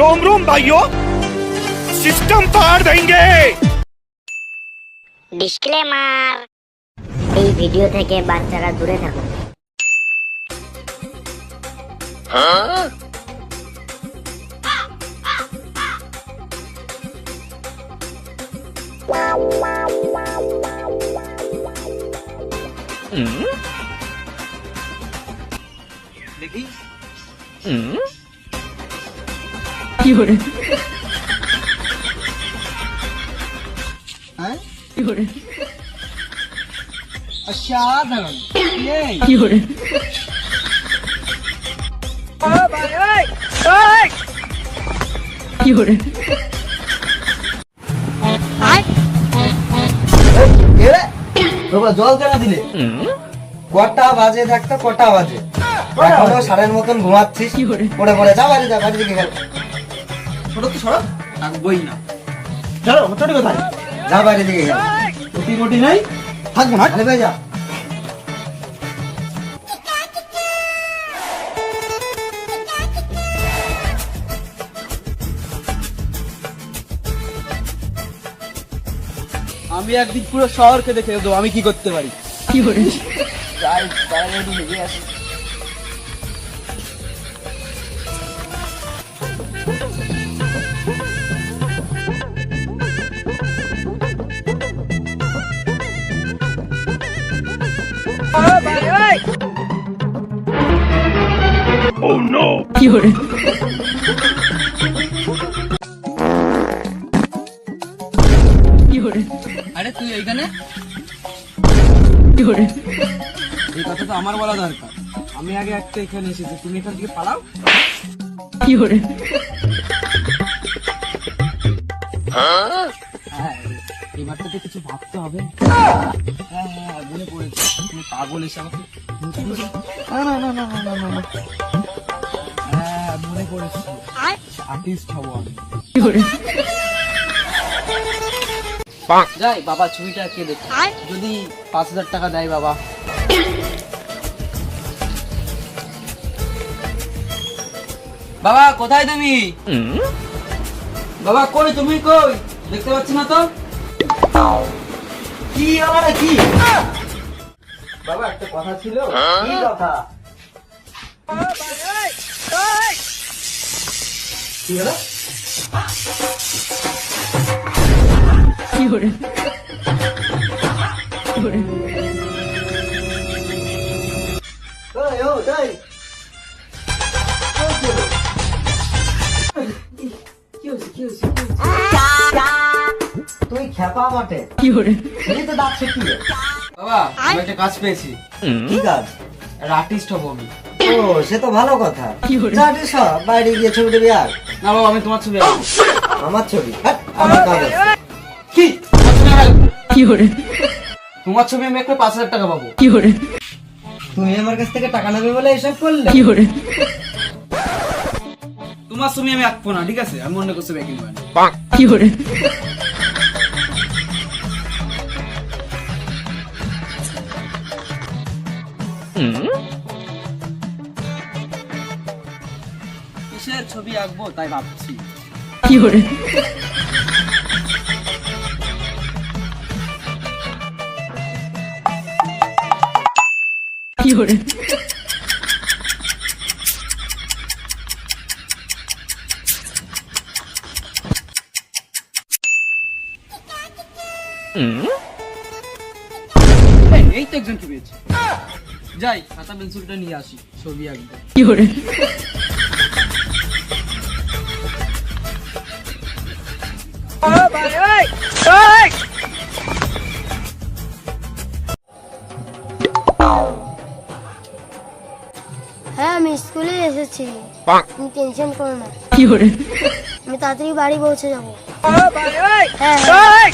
रोम रोम भाइयों सिस्टम पार देंगे ডিসক্লেমার এই ভিডিও থেকে বাচ্চারা দূরে থাকুন কি করে হ্যাঁ? কি করে অসাধারণ। কি করে কি করে জল কেন দিলে? কটা বাজে থাকতো কটা বাজে? এখনও সাড়ের মতন ঘুমাচ্ছিস। পড়ে পড়ে যা বাড়ি যা বাড়ি দিকে গেল। সড়ক? তো থাকবোই না। চলো মোটাটি কোথায় যা রুটি মুটি নাই? থাকব না খালি যা। আমি একদিন পুরো শহরকে দেখে দেবো আমি কি করতে পারি? যাই একটু লেগে আসি। 有人。আরে তুই এইখানে? কথা তো আমার বলা দরকার। আমি আগে একটা এখানে এসেছি। তুমি পালাও। কি করে হ্যাঁ, কিছু ভাবতে হবে। হ্যাঁ হ্যাঁ তুমি পাগল এসে আমাকে না না না না না না। মনে পড়েছে আর্টিস্ট হব আমি। যাই বাবা ছবিটা কে দেখে? যদি পাঁচ হাজার টাকা দেয় বাবা। বাবা কোথায় তুমি? বাবা কই তুমি? কই? দেখতে পাচ্ছি না তো? কি আবার কি? বাবা একটা কথা ছিল। কি কথা? তুই খেপা বটে। কি হলো? তুই তো দাঁত বাবা আমি একটা কাজ পেয়েছি। কি কাজ? আর্টিস্ট হব আমি। ও সে তো ভালো কথা। যাটি সব বাইরে গিয়ে ছবি টবি আর না বাবা আমি তোমার ছবি আঁকবো। আমার ছবি? আমার কাগজ কি? তোমার ছবি তোমার ছবি আমি একটা পাঁচ হাজার টাকা পাবো। তুমি আমার কাছ থেকে টাকা নেবে বলে এসব করলে? তোমার ছবি আমি আঁকবো না ঠিক আছে? আমি অন্য কিছু ছবি আঁকি নেব। কিসের ছবি আঁকবো তাই ভাবছি। এই, এই তো একজনকে পেয়েছি যাই খাতা পেন্সিলটা নিয়ে আসি ছবি আঁকবো। কি আমি স্কুলে এসেছি। তুমি টেনশন করো না। কি করে? আমি তাড়াতাড়ি বাড়ি পৌঁছে যাব। হ্যাঁ, হ্যাঁ, হ্যাঁ।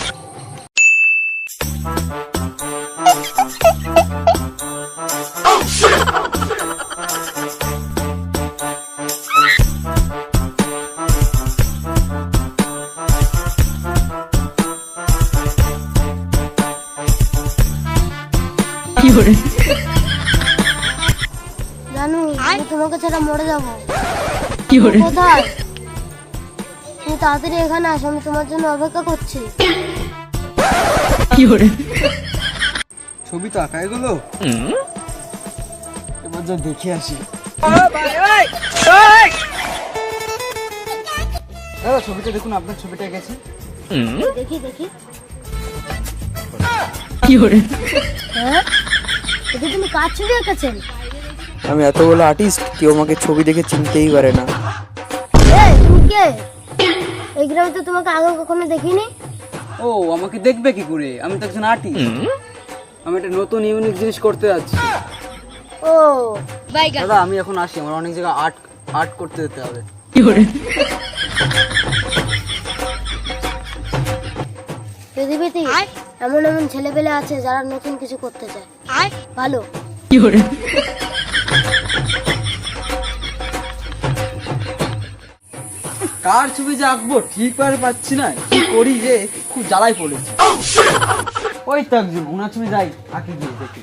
কি করে? জানু? আমি তোমাকে ছাড়া মরে যাব। কোথায়? তুমি তাড়াতাড়ি এখানে আসো আমি তোমার জন্য অপেক্ষা করছি। ছবি তো আঁকা এগুলো? এবার যা দেখে আসি। দাদা ছবিটা দেখুন আপনার ছবিটা গেছে। দেখি দেখি। হ্যাঁ? এটা তুমি কার ছবি এঁকেছেন আমি এত বড় আর্টিস্ট কেউ আমাকে ছবি দেখে চিনতেই পারে না। এই তুমি কে? এই গ্রামে তো তোমাকে আগে কখনো দেখিনি? ও আমাকে দেখবে কি করে? আমি তো একজন আর্টিস্ট আমি একটা নতুন ইউনিক জিনিস করতে যাচ্ছি। ও। দাদা আমি এখন আসি। আমার অনেক জায়গায় আর্ট আর্ট করতে যেতে হবে। কি পৃথিবীতে এমন এমন ছেলেপেলে আছে যারা নতুন কিছু করতে চায়। ভালো। কার? ছবি যে আঁকবো ঠিক পারে পাচ্ছি না কি করি যে খুব জ্বালাই পড়েছে। ওই তো একজন ওনার ছবি যাই আঁকে গিয়ে দেখি।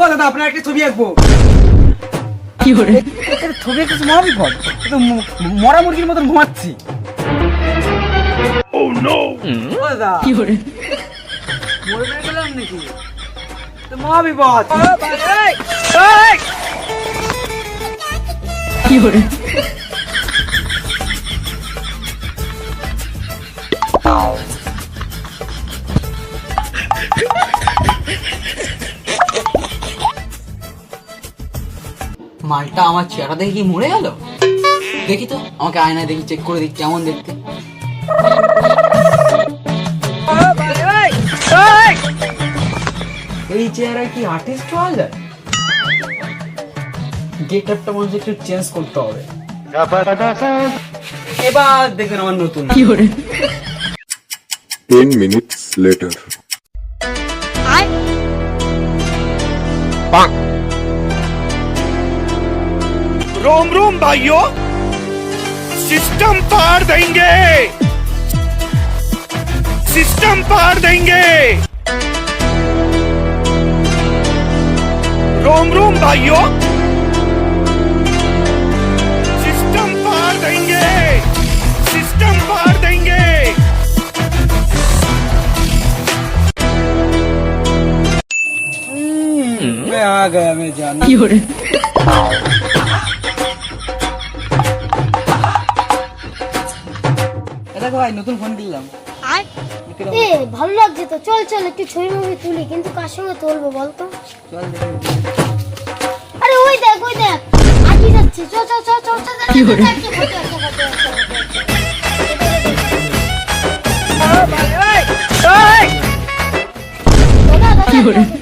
ও দাদা আপনার একটা ছবি আঁকবো। এটা ছবি একটা মরা বিপদ মরা মুরগির মতন ঘুমাচ্ছি। Oh! ও দাদা। মরে গেলাম নাকি? তো মহা বিপদ এই, এই! মালটা আমার চেহারা দেখে কি মরে গেল? দেখি তো আমাকে আয়নায় দেখি চেক করে দেখি কেমন দেখতে। এই চেহারায় কি আর্টিস্ট হওয়া যায় গেট আপটা মনে হচ্ছে একটু চেঞ্জ করতে হবে এবার দেখবেন আমার নতুন 10 minutes later. रोम रोम भाइयों सिस्टम पार देंगे सिस्टम पार देंगे रोम रोम भाइयों सिस्टम पार देंगे सिस्टम पार देंगे मैं आ गया मैं जान দেখো ভাই নতুন ফোন কিনলাম এ ভালো লাগছে তো চল চল একটু ছবি মুভি তুলি কিন্তু কার সঙ্গে তুলবো বলতো চল দেখি আরে ওই দেখ ওই দেখ আগে যাচ্ছে চল চল চল চল চল কি করে কি করে